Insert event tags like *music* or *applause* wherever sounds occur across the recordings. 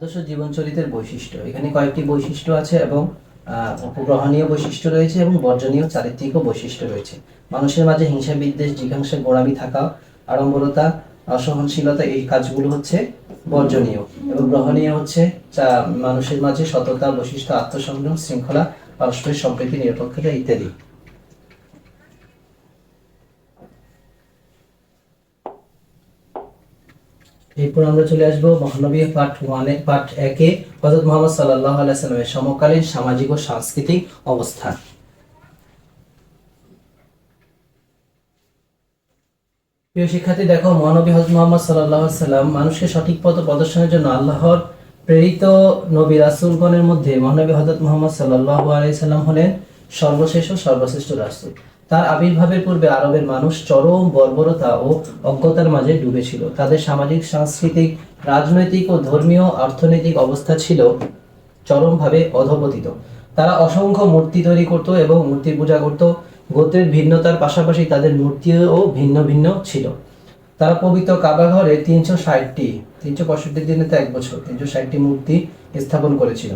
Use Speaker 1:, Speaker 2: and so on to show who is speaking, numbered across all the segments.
Speaker 1: আদর্শ জীবনচরিতের বৈশিষ্ট্য। এখানে কয়েকটি বৈশিষ্ট্য আছে এবং আহ, গ্রহণীয় বৈশিষ্ট্য রয়েছে এবং বর্জনীয় চারিত্রিকও বৈশিষ্ট্য রয়েছে। মানুষের মাঝে হিংসা বিদ্বেষ জিজ্ঞাসা গোড়ামি থাকা আড়ম্বরতা অসহনশীলতা এই কাজগুলো হচ্ছে বর্জনীয়। এবং গ্রহণীয় হচ্ছে মানুষের মাঝে সততা বৈশিষ্ট্য আত্মসংযম শৃঙ্খলা পারস্পরিক সম্প্রীতি নিরপেক্ষতা ইত্যাদি। এরপর আমরা চলে আসব মহানবী পার্ট ওয়ানে পার্ট একে হজরত মোহাম্মদ সাল্লাহ আলাইসাল্লামের সমকালীন সামাজিক ও সাংস্কৃতিক অবস্থান। প্রিয় শিক্ষার্থী, দেখো, মহানবী হজরত মোহাম্মদ সাল্লাহ সাল্লাম মানুষকে সঠিক পথ প্রদর্শনের জন্য আল্লাহর প্রেরিত নবী রাসুলগণের মধ্যে মহানবী হজরত মোহাম্মদ সাল্লাহ আলাইসাল্লাম হলেন সর্বশেষ ও সর্বশ্রেষ্ঠ রাসুল। তার আবির্ভাবের পূর্বে আরবের মানুষ চরম বর্বরতা ও অজ্ঞতার মাঝে ডুবেছিল। তাদের সামাজিক, সাংস্কৃতিক, রাজনৈতিক ও ধর্মীয় অর্থনৈতিক অবস্থা ছিল চরমভাবে অধপতিত। তারা অসংখ্য মূর্তি তৈরি করত এবং মূর্তি পূজা করত। গোত্রের ভিন্নতার পাশাপাশি তাদের মূর্তিও ভিন্ন ভিন্ন ছিল। তারা পবিত্র কাবা ঘরে তিনশো ষাটটি, তিনশো পঁয়ষট্টি দিনে তো এক বছর, তিনশো ষাটটি মূর্তি স্থাপন করেছিল।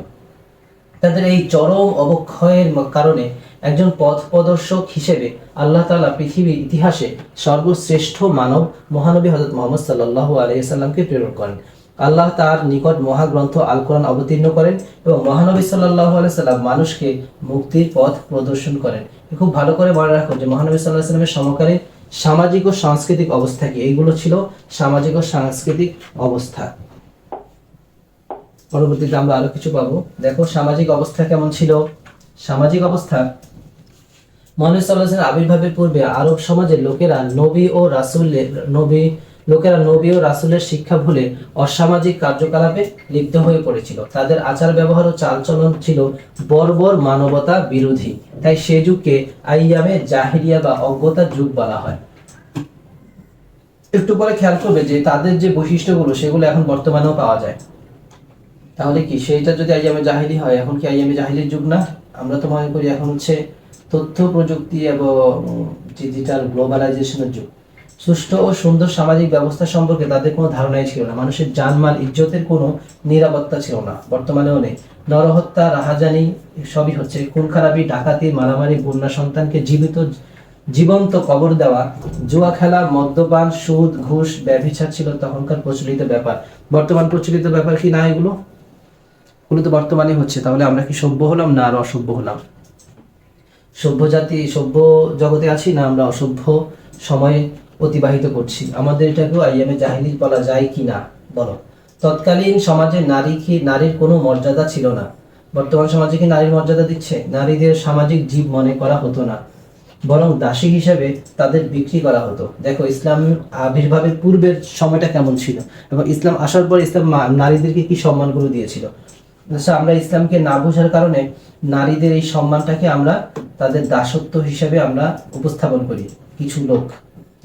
Speaker 1: তাদের এই চরম অবক্ষয়ের কারণে একজন পথ প্রদর্শক হিসেবে আল্লাহ তাআলা পৃথিবীর ইতিহাসে সর্বশ্রেষ্ঠ মানব মহানবী হজরত মোহাম্মদ সাল্লাহ আলাইসাল্লামকে প্রেরণ করেন। আল্লাহ তার নিকট মহাগ্রন্থ আল কোরআন অবতীর্ণ করেন এবং মহানবী সাল্লাহ আলাইসাল্লাম মানুষকে মুক্তির পথ প্রদর্শন করেন। খুব ভালো করে মনে রাখো যে মহানবী সাল্লাহ সাল্লামের সমকালীন সামাজিক ও সাংস্কৃতিক অবস্থা কি? এইগুলো ছিল সামাজিক ও সাংস্কৃতিক অবস্থা। পরবর্তীতে আমরা আরও কিছু পাবো। দেখো, সামাজিক অবস্থা কেমন ছিল? সামাজিক অবস্থা? মহানবী আবির্ভাবের পূর্বে আরব সমাজের লোকেরা নবী ও রাসূলের, নবী, লোকেরা নবী ও রাসূলের শিক্ষা ভুলে অসামাজিক কার্যকলাপে লিপ্ত হয়ে পড়েছিল। তাদের আচার ব্যবহার ও চালচলন ছিল বর্বর মানবতা বিরোধী। তাই সে যুগকে আইয়ামে জাহিরিয়া বা অজ্ঞতার যুগ বলা হয়। একটু পরে খেয়াল করবে যে তাদের যে বৈশিষ্ট্যগুলো, সেগুলো এখন বর্তমানেও পাওয়া যায়। তাহলে কি? সেইটা যদি আইয়ামে জাহিলি হয়, এখন কি আইয়ামে জাহিলির যুগ না? আমরা তো মনে করি এখন হচ্ছে তথ্য প্রযুক্তি এবং ডিজিটাল গ্লোবালাইজেশনের যুগ। সুষ্ঠু ও সুন্দর সামাজিক ব্যবস্থা সম্পর্কে তাদের কোনো ধারণাই ছিল না। মানুষের জানমাল, ইজ্জতের কোনো নিরাপত্তা ছিল না। বর্তমানেও নেই। নরহত্যা, রাহাজানি সবই হচ্ছে খুন খারাপি ডাকাতি, মারামারি, বন্যা সন্তানকে জীবিত, জীবন্ত কবর দেওয়া, জুয়া খেলা, মদ্যপান, সুদ, ঘুষ, ব্যভিচার ছিল তখনকার প্রচলিত ব্যাপার। বর্তমান প্রচলিত ব্যাপার কি না এগুলো? এগুলো তো বর্তমানে হচ্ছে, তাহলে আমরা কি সভ্য হলাম না আর অসভ্য হলাম? সভ্য জাতি, সভ্য জগতে আছি না আমরা অসভ্য সময়ে অতিবাহিত করছি? আমাদের এটাকেও আইএমএ জাহিলি বলা যায় কি না? বলো। তৎকালীন সমাজে নারী কি, নারীর কোনো মর্যাদা ছিল না? বর্তমান সমাজে কি নারীর মর্যাদা দিচ্ছে? নারীদের সামাজিক জীব মনে করা হতো না। বরং দাসী হিসেবে তাদের বিক্রি করা হতো। দেখো, ইসলাম আবির্ভাবের পূর্বের সময়টা কেমন ছিল? এবং ইসলাম আসার পর ইসলাম নারীদেরকে কি সম্মানগুলো দিয়েছিল? আমরা ইসলামকে না বোঝার কারণে নারীদের এই সম্মানটাকে আমরা তাদের দাসত্ব হিসেবে আমরা উপস্থাপন করি। কিছু লোক,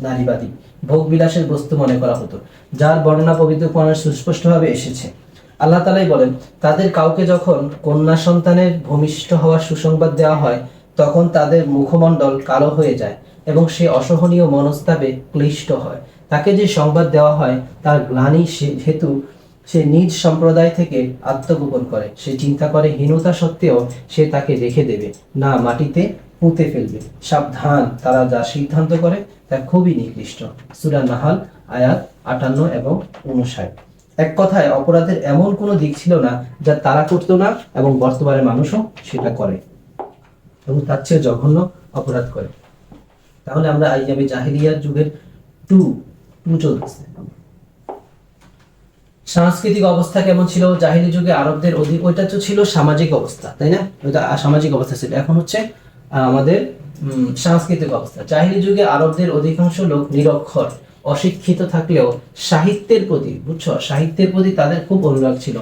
Speaker 1: নারীবাদী ভোগ বিলাসের বস্তু মনে করা হতো, যার বর্ণনা পবিত্র কোরআনে সুস্পষ্টভাবে এসেছে। আল্লাহ তালাই বলেন, তাদের কাউকে যখন কন্যা সন্তানের ভূমিষ্ঠ হওয়ার সুসংবাদ দেওয়া হয়, তখন তাদের মুখমণ্ডল কালো হয়ে যায় এবং সে অসহনীয় মনস্তাবে ক্লিষ্ট হয়। তাকে যে সংবাদ দেওয়া হয়, তার গ্লানি সে- হেতু সে নিজ সম্প্রদায় থেকে আত্মগোপন করে। সে চিন্তা করে, হীনতা সত্ত্বেও সে তাকে রেখে দেবে। না, মাটিতে পুঁতে ফেলবে। সাবধান, তারা যা সিদ্ধান্ত করে তা খুবই নিকৃষ্ট। সুরা নাহাল, আয়াত আটান্ন এবং উনষাট এক কথায়, অপরাধের এমন কোনো দিক ছিল না যা তারা করতো না এবং বর্তমানে মানুষও সেটা করে। এবং তার চেয়ে জঘন্য অপরাধ করে। তাহলে আমরা আইয়ামে জাহিরিয়ার যুগের টু টু চলতেছে। সাংস্কৃতিক অবস্থা কেমন ছিল? জাহিলি যুগে আরবদের অধিক ওইটা তো ছিল সামাজিক অবস্থা, তাই না? ওইটা সামাজিক অবস্থা ছিল। এখন হচ্ছে আমাদের সাংস্কৃতিক অবস্থা। জাহিলি যুগে আরবদের অধিকাংশ লোক নিরক্ষর, অশিক্ষিত থাকলেও সাহিত্যের প্রতি, বুঝছ? সাহিত্যের প্রতি তাদের খুব অনুরাগ ছিল।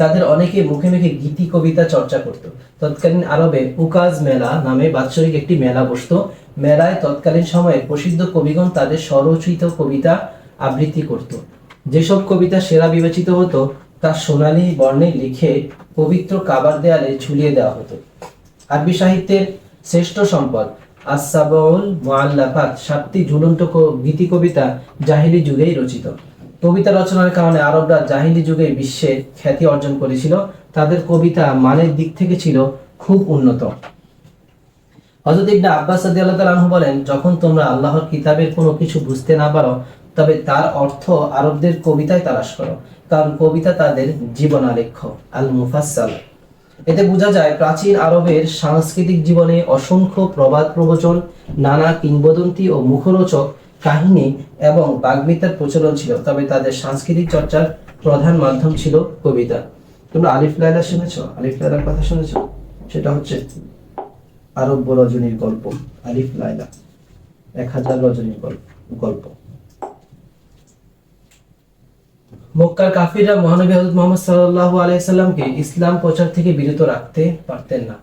Speaker 1: তাদের অনেকে মুখে মুখে গীতি, কবিতা চর্চা করত। তৎকালীন আরবে উকাজ মেলা নামে বাৎসরিক একটি মেলা বসতো। মেলায় তৎকালীন সময়ে প্রসিদ্ধ কবিগণ তাদের স্বরচিত কবিতা আবৃত্তি করত। যেসব কবিতা সেরা বিবেচিত হতো, তা সোনালী বর্ণে লিখে পবিত্র কাবার দেয়ালে ঝুলিয়ে দেওয়া হতো। আরবি সাহিত্যের শ্রেষ্ঠ সম্পদ মুআল্লাফাত, সাতটি ঝুলন্ত গীতি কবিতা জাহিলি যুগেই রচিত। কবিতা রচনার কারণে আরবরা জাহিলি যুগে বিশ্বে খ্যাতি অর্জন করেছিল। তাদের কবিতা মানের দিক থেকে ছিল খুব উন্নত। ইবনে আব্বাস রাদিয়াল্লাহু তাআলা বলেন, যখন তোমরা আল্লাহর কিতাবের কোনো কিছু বুঝতে না পারো তবে তার অর্থ আরবদের কবিতায় তালাশ করো, কারণ কবিতা তাদের জীবনালেখ্য আল মুফাসসাল এতে বোঝা যায় প্রাচীন আরবের সাংস্কৃতিক জীবনে অসংখ্য প্রবাদ প্রবচন, নানা কিংবদন্তি ও মুখরোচক কাহিনী এবং বাগ্মিতার প্রচলন ছিল, তবে তাদের সাংস্কৃতিক চর্চার প্রধান মাধ্যম ছিল কবিতা। তোমরা আলিফ লাইলা শুনেছ? আলিফ লাইলার কথা শুনেছ? সেটা হচ্ছে আরব্য রজনীর গল্প, আলিফ লাইলা এক হাজার রজনীর গল্প গল্প। মক্কার কাফিররা মহানবী হযরত মুহাম্মদ সাল্লাল্লাহু আলাইহি সাল্লামকে ইসলাম প্রচার থেকে বিরত রাখতে পারতেন না।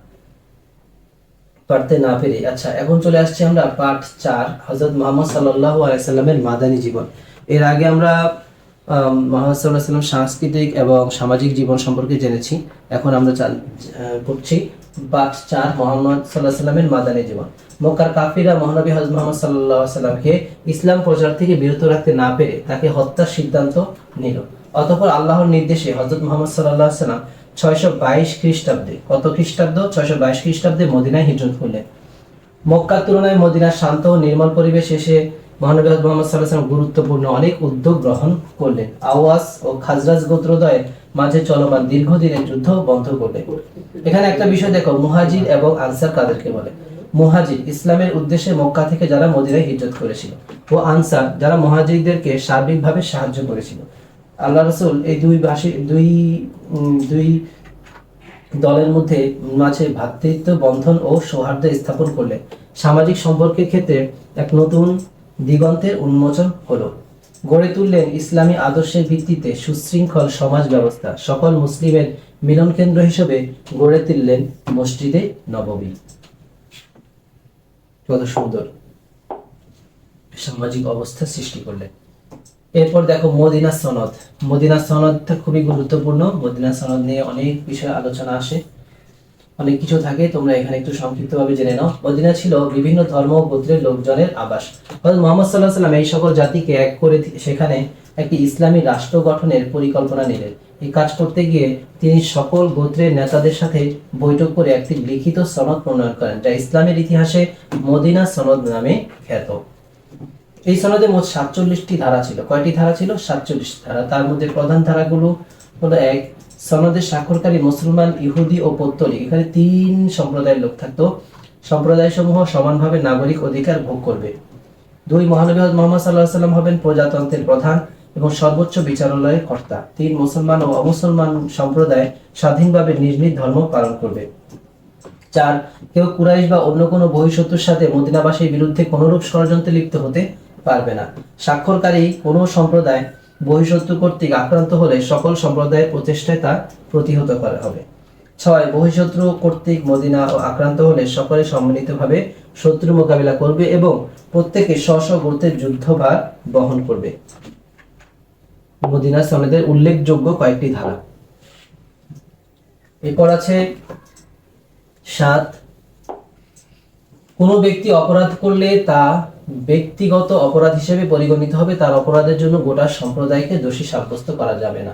Speaker 1: পারতে না পেরে। আচ্ছা এখন চলে আসছি আমরা পাঠ চার হযরত মুহাম্মদ সাল্লাল্লাহু আলাইসাল্লামের মাদানী জীবন। এর আগে আমরা আম, মুহাম্মদ সাল্লাল্লাহু সাল্লাম সাংস্কৃতিক এবং সামাজিক জীবন সম্পর্কে জেনেছি। এখন আমরা পড়ছি পাঠ চার মোহাম্মদ সাল্লাহ সাল্লামের মাদানী জীবন। মক্কার কাফিরা মহানবী হজরত মোহাম্মদ সাল্লাহ সাল্লামকে ইসলাম প্রচার থেকে বিরত রাখতে না পেরে তাকে হত্যার সিদ্ধান্ত নিল। অতঃপর আল্লাহর নির্দেশে হজরত মোহাম্মদ সাল্লাহ সাল্লাম ছয়শো বাইশ খ্রিস্টাব্দে, কত খ্রিস্টাব্দ? ছয়শো বাইশ খ্রিস্টাব্দে মদিনায় হিজরত করলেন। মক্কার তুলনায় মদিনার শান্ত ও নির্মল পরিবেশ এসে মহানবী হযরত মুহাম্মদ সাল্লাল্লাহু আলাইহি ওয়াসাল্লাম গুরুত্বপূর্ণ অনেক উদ্যোগ গ্রহণ করলেন। আওয়াজ ও খাজরাজ গোত্রদ্বয়ের মাঝে চলমান দীর্ঘদিনের যুদ্ধ বন্ধ করলেন। এখানে একটা বিষয় দেখো, মুহাজির এবং আনসার কাদেরকে বলে। মুহাজির, ইসলামের উদ্দেশ্যে মক্কা থেকে যারা মদিনায় হিজরত করেছিল ও আনসার যারা মুহাজিরদেরকে সার্বিকভাবে সাহায্য করেছিল। আল্লাহ রসুল এই দুই ভাষী দুই দুই দলের মধ্যে মাঝে ভ্রাতৃত্ব বন্ধন ও সৌহার্দ্য স্থাপন করলে সামাজিক সম্পর্কের ক্ষেত্রে এক নতুন দিগন্তের উন্মোচন হলো। গড়ে তুললেন ইসলামী আদর্শের ভিত্তিতে সুশৃঙ্খল সমাজ ব্যবস্থা। সকল মুসলিমের মিলন কেন্দ্র হিসেবে গড়ে তুললেন মসজিদে নববী কত সুন্দর সামাজিক অবস্থা সৃষ্টি করলেন এরপর দেখো মদিনা সনদ। মদিনা সনদটা খুবই গুরুত্বপূর্ণ। মদিনা সনদ নিয়ে অনেক বিষয়ে আলোচনা আসে। অনেক কিছু থাকে, তোমরা এখানে একটু সংক্ষিপ্তভাবে জেনে নাও। মদিনা ছিল বিভিন্ন ধর্ম গোত্রের লোকজনের আবাস। মুহাম্মদ সাল্লাহ সাল্লাম এই সকল জাতিকে এক করে সেখানে একটি ইসলামী রাষ্ট্র গঠনের পরিকল্পনা নিলেন। এই কাজ করতে গিয়ে তিনি সকল গোত্রের নেতাদের সাথে বৈঠক করে একটি লিখিত সনদ প্রণয়ন করেন, যা ইসলামের ইতিহাসে মদিনা সনদ নামে খ্যাত। এই সনদে মোট সাতচল্লিশটি ধারা ছিল। কয়টি ধারা ছিল? সাতচল্লিশ ধারা। তার মধ্যে প্রধান ধারাগুলো হলো এক সনদের স্বাক্ষরকারী মুসলমান, ইহুদি ও পত্তলিক। এখানে তিন সম্প্রদায়ের লোক থাকতো। সম্প্রদায় সমূহ সমানভাবে নাগরিক অধিকার ভোগ করবে। দুই মহানবী মুহাম্মদ সাল্লাহ সাল্লাম হবেন প্রজাতন্ত্রের প্রধান। এবং সর্বোচ্চ বিচারালয়ের কর্তা। তিন মুসলমান ও অমুসলমান সম্প্রদায় স্বাধীনভাবে নিজ নিজ ধর্ম পালন করবে। চার, কেউ কুরাইশ বা অন্য কোনো বহিঃশত্রুর সাথে মদিনাবাসীর বিরুদ্ধে কোনরূপ ষড়যন্ত্রে লিপ্ত হতে পারবে না। স্বাক্ষরকারী কোনো সম্প্রদায় বহিঃশত্রু কর্তৃক আক্রান্ত হলে সকল সম্প্রদায়ের প্রচেষ্টায় তা প্রতিহত করা হবে। ছয় বহিঃশত্রু কর্তৃক মদিনা ও আক্রান্ত হলে সকলে সম্মিলিতভাবে শত্রু মোকাবিলা করবে এবং প্রত্যেকে স্ব স্ব গোত্রের যুদ্ধভার বহন করবে। মদিনা সনদের উল্লেখযোগ্য কয়েকটি ধারা। এরপর আছে সাত, কোনো ব্যক্তি অপরাধ করলে তা ব্যক্তিগত অপরাধ হিসেবে পরিগণিত হবে, তার অপরাধের জন্য গোটা সম্প্রদায়কে দোষী সাব্যস্ত করা যাবে না।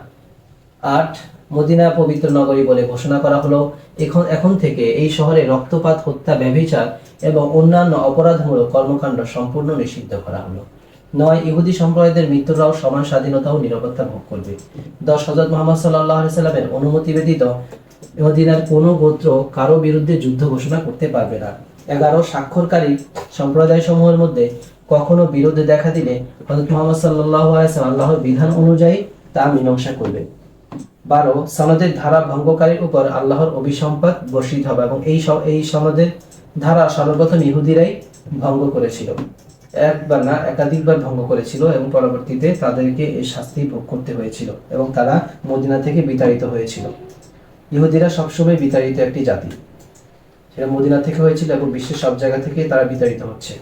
Speaker 1: আট, মদিনা পবিত্র নগরী বলে ঘোষণা করা হলো। এখন এখন থেকে এই শহরে রক্তপাত, হত্যা, ব্যভিচার এবং অন্যান্য অপরাধমূলক কর্মকাণ্ড সম্পূর্ণ নিষিদ্ধ করা হলো। নয়, ইহুদি সম্প্রদায়ের মৃত্যুরাও সমান স্বাধীনতা ও নিরাপত্তা ভোগ করবে। দশ হজরত মোহাম্মদ সাল্লাহ সাল্লামের অনুমতি ব্যতীত মদিনার কোনো গোত্র কারও বিরুদ্ধে যুদ্ধ ঘোষণা করতে পারবে না। এগারো, স্বাক্ষরকারী সম্প্রদায় সমূহের মধ্যে কখনো বিরোধে দেখা দিলে হজরত মোহাম্মদ সাল্লাহ আল্লাহর বিধান অনুযায়ী তা মীমাংসা করবে। বারো, সনদের ধারা ভঙ্গকারীর উপর আল্লাহর অভিসম্পাদ বর্ষিত হবে এবং এই এই সনদের ধারা সর্বপ্রথম ইহুদিরাই ভঙ্গ করেছিল। একবার না, একাধিকবার ভঙ্গ করেছিল এবং পরবর্তীতে তাদেরকে এই শাস্তি ভোগ করতে হয়েছিল এবং তারা মদিনা থেকে বিতাড়িত হয়েছিল। ইহুদিরা সবসময় বিতাড়িত একটি জাতি। সেটা মদিনা থেকে হয়েছিল এবং বিশ্বের সব জায়গা থেকে তারা বিতাড়িত হচ্ছে।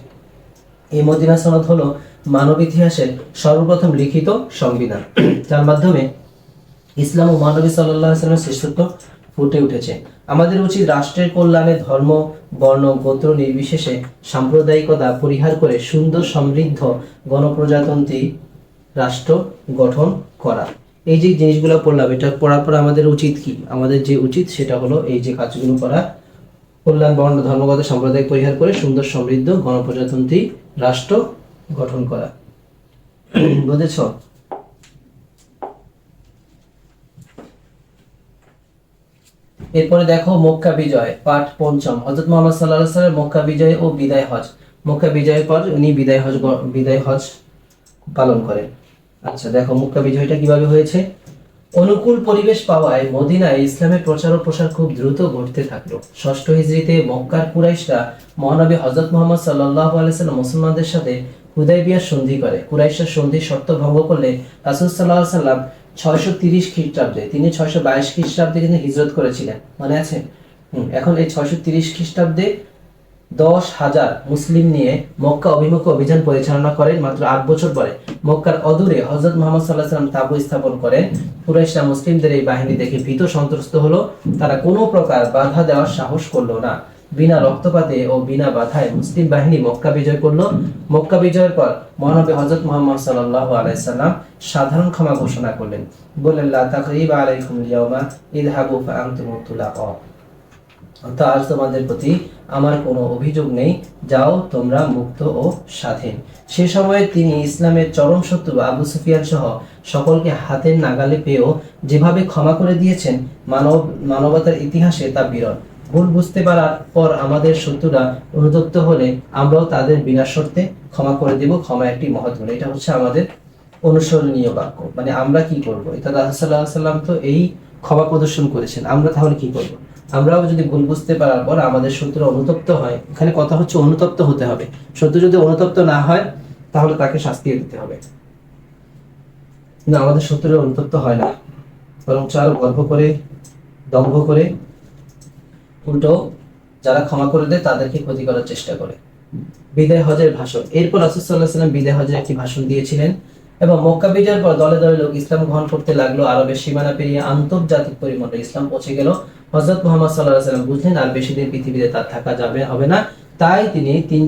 Speaker 1: এই মদিনা সনদ হলো মানব ইতিহাসের সর্বপ্রথম লিখিত সংবিধান। যার মাধ্যমে ইসলাম ও মানবী সাল্লামের শ্রেষ্ঠত্ব ফুটে উঠেছে। আমাদের উচিত রাষ্ট্রের কল্যাণে ধর্ম, বর্ণ, গোত্র নির্বিশেষে সাম্প্রদায়িকতা পরিহার করে সুন্দর সমৃদ্ধ গণপ্রজাতন্ত্রী রাষ্ট্র গঠন করা। এই যে জিনিসগুলো পড়লাম, এটা পড়ার পর আমাদের উচিত কি? আমাদের যে উচিত সেটা হলো এই যে কাজগুলো করা। কল্যাণ, বর্ণ, ধর্মগত সাম্প্রদায়িক পরিহার করে সুন্দর সমৃদ্ধ গণপ্রজাতন্ত্রী রাষ্ট্র গঠন করা। *clears throat* বুঝেছ? এরপরে দেখো মক্কা বিজয়, পাঠ পঞ্চম। হজরত মোহাম্মদ সাল্লাহ সাল্লামের মক্কা বিজয় ও বিদায় হজ। মক্কা বিজয়ের পর উনি বিদায় হজ বিদায় হজ পালন করেন। আচ্ছা দেখো মক্কা বিজয়টা কীভাবে হয়েছে? অনুকূল পরিবেশ পাওয়ায় মদিনায় ইসলামের প্রচার ও প্রসার খুব দ্রুত ঘটতে থাকল। ষষ্ঠ হিজড়িতে মক্কার কুরাইশরা মহানবী হজরত মোহাম্মদ সাল্লাহ আলাইসাল্লাম মুসলমানদের সাথে হুদাইবিয়ার সন্ধি করে। কুরাইশের সন্ধির শর্ত ভঙ্গ করলে রাসুল সাল্লাহ সাল্লাম ছয়শো তিরিশ খ্রিস্টাব্দে, তিনি ছয়শো বাইশ খ্রিস্টাব্দে কিন্তু হিজরত করেছিলেন, মনে আছে? এখন এই ছয়শো তিরিশ খ্রিস্টাব্দে দশ হাজার মুসলিম নিয়ে মক্কা অভিমুখে অভিযান পরিচালনা করেন মাত্র আট বছর পরে। মক্কার অদূরে হজরত মোহাম্মদ সাল্লাহ সাল্লাম তাবু স্থাপন করেন। কুরাইশরা মুসলিমদের এই বাহিনী দেখে ভীত সন্ত্রস্ত হলো। তারা কোনো প্রকার বাধা দেওয়ার সাহস করল না। বিনা রক্তপাতে ও বিনা বাধায় মুসলিম বাহিনী মক্কা বিজয় করল। মক্কা বিজয়ের পর মহানবী হজরত মোহাম্মদ সাল্লাল্লাহু আলাইহি সাল্লাম সাধারণ ক্ষমা ঘোষণা করলেন। বললেন আলাইকুম ইয়াউমা অর্থাৎ আজ তোমাদের প্রতি আমার কোনো অভিযোগ নেই, যাও তোমরা মুক্ত ও স্বাধীন। সে সময়ে তিনি ইসলামের চরম শত্রু আবু সুফিয়ান সহ সকলকে হাতের নাগালে পেয়েও যেভাবে ক্ষমা করে দিয়েছেন, মানব, মানবতার ইতিহাসে তা বিরল। ভুল বুঝতে পারার পর আমাদের শত্রুরা অনুতপ্ত হলে আমরাও তাদের বিনা শর্তে ক্ষমা করে দেব, ক্ষমা একটি মহৎ গুণ। এটা হচ্ছে আমাদের অনুসরণীয় বাক্য। মানে আমরা কি করব? সাল্লাম তো এই ক্ষমা প্রদর্শন করেছেন। আমরা তাহলে কি করব? আমরাও যদি ভুল বুঝতে পারার পর আমাদের শত্রু অনুতপ্ত হয়, এখানে কথা হচ্ছে অনুতপ্ত হতে হবে। শত্রু যদি অনুতপ্ত না হয়, তাহলে তাকে শাস্তি দিতে হবে। কিন্তু আমাদের শত্রু অনুতপ্ত হয় না। বরং আরও গর্ব করে, দম্ভ করে উল্টো যারা ক্ষমা করে দেয়, তাদেরকে ক্ষতি করার চেষ্টা করে। বিদায় হজের ভাষণ। এরপর রাসুসাল্লাহ সাল্লাম বিদায় হজের একটি ভাষণ দিয়েছিলেন এবং মক্কা বিজয়ের পর দলে দলে লোক ইসলাম গ্রহণ করতে লাগল। আরবের সীমানা পেরিয়ে আন্তর্জাতিক পরিমণ্ডলে ইসলাম পৌঁছে গেল। হজরত মোহাম্মদ সাল্লাহ সাল্লাম বুঝলেন, আর বেশি দিন পৃথিবীতে তার থাকা যাবে, হবে না। তাই তিনি তিন,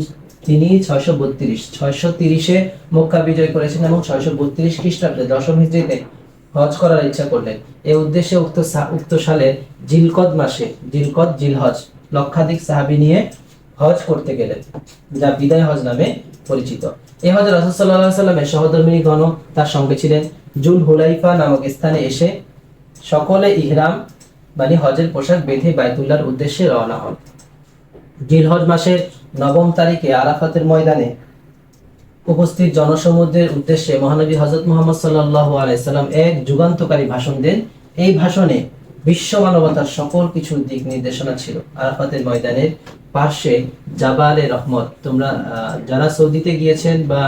Speaker 1: তিনি ছয়শো বত্রিশ, ছয়শো তিরিশে মক্কা বিজয় করেছেন এবং ছয়শো বত্রিশ খ্রিস্টাব্দে দশম হিজড়িতে হজ করার ইচ্ছা করলেন এ উদ্দেশ্যে উক্ত উক্ত সালে জিলকদ মাসে, জিলকদ, জিলহজ লক্ষাধিক সাহাবি নিয়ে হজ করতে গেলেন যা বিদায় হজ নামে পরিচিত। এ হজ সাল্লাল্লাহু আলাইহি সাল্লামের সহধর্মিনী গণ তার সঙ্গে ছিলেন। জুল হুলাইফা নামক স্থানে এসে সকলে ইহরাম মানে হজের পোশাক বেঁধে বাইতুল্লাহর উদ্দেশ্যে রওনা হন। জিলহজ মাসের নবম তারিখে আরাফাতের ময়দানে উপস্থিত জনসমুদ্রের উদ্দেশ্যে মহানবী হজরত মোহাম্মদ সাল্লাল্লাহু আলাইহি সাল্লাম এক যুগান্তকারী ভাষণ দেন। এই ভাষণে বিশ্ব মানবতার সকল কিছুর দিক নির্দেশনা ছিল। আরাফাতের ময়দানের পার্শ্বে জাবালে রহমত। তোমরা যারা সৌদিতে গিয়েছেন বা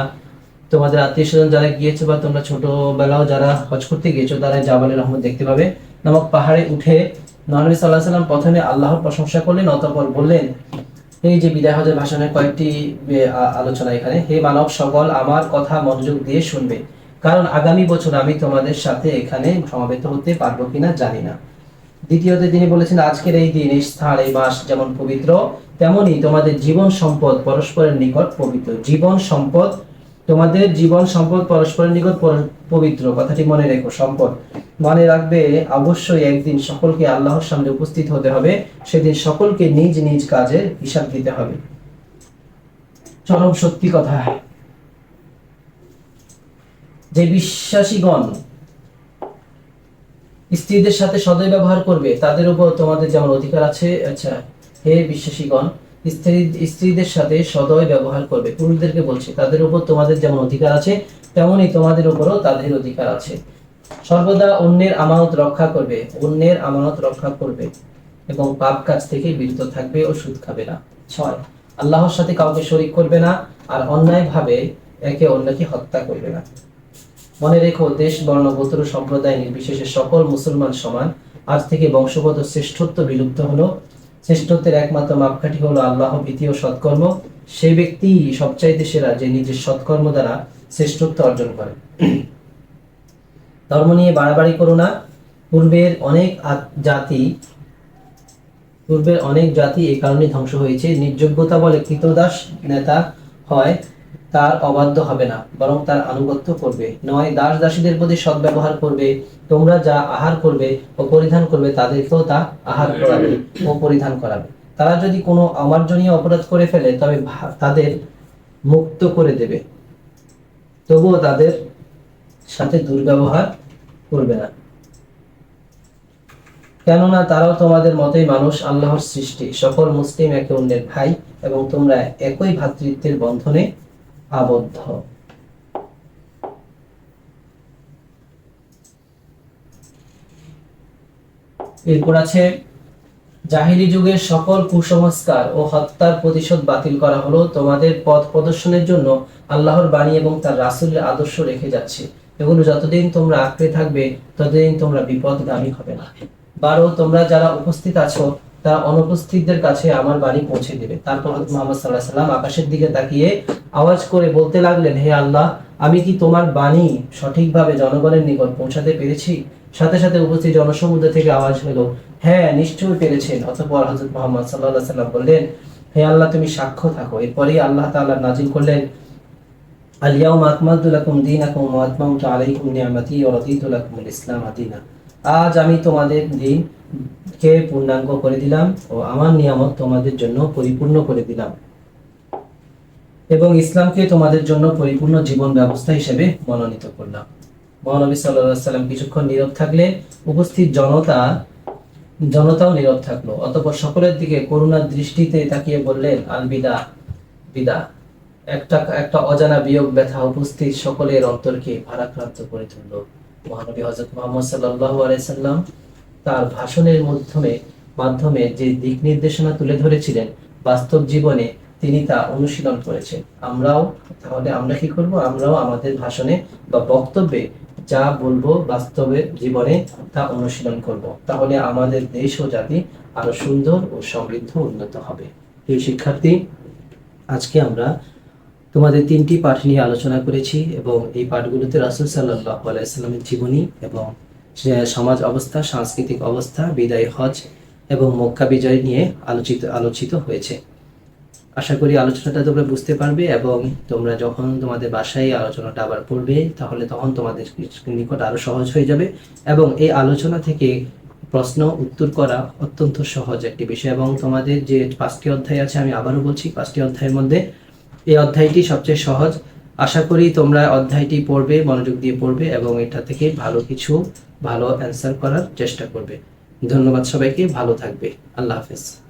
Speaker 1: তোমাদের আত্মীয় স্বজন যারা গিয়েছে বা তোমরা ছোটবেলাও যারা হজ করতে গিয়েছো তারা জাবালে রহমত দেখতে পাবে। নামক পাহাড়ে উঠে মহানবী সাল্লাহ সাল্লাম প্রথমে আল্লাহর প্রশংসা করলেন, অতঃপর বললেন এই যে বিদায় হজের ভাষণের কয়েকটি আলোচনা এখানে, হে মানব সকল, আমার কথা মনোযোগ দিয়ে শুনবে। কারণ আগামী বছর আমি তোমাদের সাথে এখানে সমাবেত হতে পারব কিনা জানি না। দ্বিতীয়তে তিনি বলেছেন, আজকের এই দিন, এই স্থান, এই মাস যেমন পবিত্র, তেমনি তোমাদের জীবন সম্পদ পরস্পরের নিকট পবিত্র। জীবন সম্পদ তোমাদের জীবন, সম্পদ পরস্পরের নিকট পবিত্র। কথাটি মনে রেখো, সম্পদ। মনে রাখবে, অবশ্যই একদিন সকলকে আল্লাহর সামনে উপস্থিত হতে হবে। সেদিন সকলকে নিজ নিজ কাজের হিসাব দিতে হবে। চরম সত্যি কথা। যে বিশ্বাসীগণ স্ত্রীদের সাথে সদয় ব্যবহার করবে, তাদের উপর তোমাদের যেমন অধিকার আছে আচ্ছা হে বিশ্বাসীগণ স্ত্রী, স্ত্রীদের সাথে সদয় ব্যবহার করবে। পুরুষদেরকে বলছে, তাদের উপর তোমাদের যেমন অধিকার আছে তেমনি তোমাদের উপরও তাদের অধিকার আছে। সর্বদা অন্যের আমানত রক্ষা করবে, অন্যের আমানত রক্ষা করবে এবং পাপ কাজ থেকে বিরত থাকবে ও সুদ খাবে না। ছয়, আল্লাহর সাথে কাউকে শরিক করবে না আর অন্যায়ভাবে একে অন্যকে হত্যা করবে না। মনে রেখো, দেশ, বর্ণ, গোত্র, সম্প্রদায় নির্বিশেষে সকল মুসলমান সমান। আজ থেকে বংশগত শ্রেষ্ঠত্ব বিলুপ্ত হলো। শ্রেষ্ঠত্বের একমাত্র মাপকাঠি হলো আল্লাহ, ভীতি ও সৎকর্ম। সেই ব্যক্তি সবচাইতে সেরা যে নিজের সৎকর্ম দ্বারা শ্রেষ্ঠত্ব অর্জন করে। ধর্ম নিয়ে বাড়াবাড়ি করো না। পূর্বের অনেক জাতি, পূর্বের অনেক জাতি এই কারণে ধ্বংস হয়েছে। নির্যোগ্যতা বলে কৃতদাস নেতা হয়। তার অবাধ্য হবে না, বরং তার আনুগত্য করবে। নয় দাস দাসীদের প্রতি সদ্ব্যবহার করবে। তোমরা যা আহার করবে ও পরিধান করবে, তাদেরকেও তা আহার করাবে ও পরিধান করাবে। তারা যদি কোনো অমার্জনীয় অপরাধ করে ফেলে, তবে তাদের মুক্ত করে দেবে। তবুও তাদের সাথে দুর্ব্যবহার করবে না। কেননা তারাও তোমাদের মতোই মানুষ আল্লাহর সৃষ্টি। সকল মুসলিম একে অন্যের ভাই এবং তোমরা একই ভ্রাতৃত্বের বন্ধনে আবদ্ধ। এরপর আছে, জাহিরি যুগের সকল কুসংস্কার ও হত্যার প্রতিশোধ বাতিল করা হলো তোমাদের পথ প্রদর্শনের জন্য আল্লাহর বাণী এবং তার রাসূলের আদর্শ রেখে যাচ্ছে। এগুলো যতদিন তোমরা আঁকড়ে থাকবে, ততদিন তোমরা বিপদগামী হবে না। বারো, তোমরা যারা উপস্থিত আছো তারা অনুপস্থিতদের কাছে আমার বাণী পৌঁছে দেবে। তারপর মুহাম্মদ সাল্লাহ সাল্লাম আকাশের দিকে তাকিয়ে আওয়াজ করে বলতে লাগলেন, হে আল্লাহ, আমি কি তোমার বাণী সঠিকভাবে জনগণের নিকট পৌঁছাতে পেরেছি? সাথে সাথে উপস্থিত জনসমুদ্র থেকে আওয়াজ হলো হ্যাঁ নিশ্চয়ই পেরেছেন। অতঃপর হযরত মুহাম্মদ আলাইহি সাল্লাম বললেন, হে আল্লাহ, তুমি সাক্ষ্য থাকো। এরপরেই আল্লাহ তাআলা নাজিল করলেন আলিয়াউম আকমালতু লাকুম দীনাকুম ওয়া আতমামতু আলাইকুম নি'মাতি ওয়া রাদিতু লাকুমুল ইসলাম দীনা আজ আমি তোমাদের দিনকে পূর্ণাঙ্গ করে দিলাম ও আমার নিয়ামত তোমাদের জন্য পরিপূর্ণ করে দিলাম। এবং ইসলামকে তোমাদের জন্য পরিপূর্ণ জীবন ব্যবস্থা হিসেবে মনোনীত করলাম। মহানবী সাল্লাম কিছুক্ষণ নীরব থাকলে উপস্থিত জনতা, জনতাও নীরব থাকল। অতঃপর সকলের দিকে করুণার দৃষ্টিতে তাকিয়ে বললেন আল বিদা বিদা, একটা একটা অজানা বিয়োগ ব্যথা উপস্থিত সকলের অন্তরকে ভারাক্রান্ত করে তুলল। মহানবী হযরত মুহাম্মদ সাল্লাল্লাহু আলাইহি সাল্লাম তার ভাষণের মাধ্যমে মাধ্যমে যে দিক নির্দেশনা তুলে ধরেছিলেন, বাস্তব জীবনে তিনি তা অনুশীলন করেছেন। আমরাও, তাহলে আমরা কি করব? আমরাও আমাদের ভাষণে বা বক্তব্যে যা বলব বাস্তবের জীবনে তা অনুশীলন করব। তাহলে আমাদের দেশ ও জাতি আরও সুন্দর ও সমৃদ্ধ উন্নত হবে। এই শিক্ষার্থী, আজকে আমরা তোমাদের তিনটি পাঠ নিয়ে আলোচনা করেছি এবং এই পাঠগুলোতে রাসুল সাল্লাহ আলাইসাল্লামের জীবনী এবং সমাজ অবস্থা, সাংস্কৃতিক অবস্থা, বিদায় হজ এবং মক্কা বিজয় নিয়ে আলোচিত আলোচিত হয়েছে। আশা করি আলোচনাটা তোমরা বুঝতে পারবে এবং তোমরা যখন তোমাদের বাসায় আলোচনাটা আবার পড়বে, তাহলে তখন তোমাদের নিকট আরও সহজ হয়ে যাবে এবং এই আলোচনা থেকে প্রশ্ন, উত্তর করা অত্যন্ত সহজ একটি বিষয় এবং তোমাদের যে পাঁচটি অধ্যায় আছে, আমি আবারও বলছি, পাঁচটি অধ্যায়ের মধ্যে এই অধ্যায়টি সবচেয়ে সহজ। আশা করি তোমরা অধ্যায়টি পড়বে, মনোযোগ দিয়ে পড়বে এবং এটা থেকে ভালো কিছু, ভালো অ্যান্সার করার চেষ্টা করবে। ধন্যবাদ সবাইকে, ভালো থাকবে। আল্লাহ হাফেজ।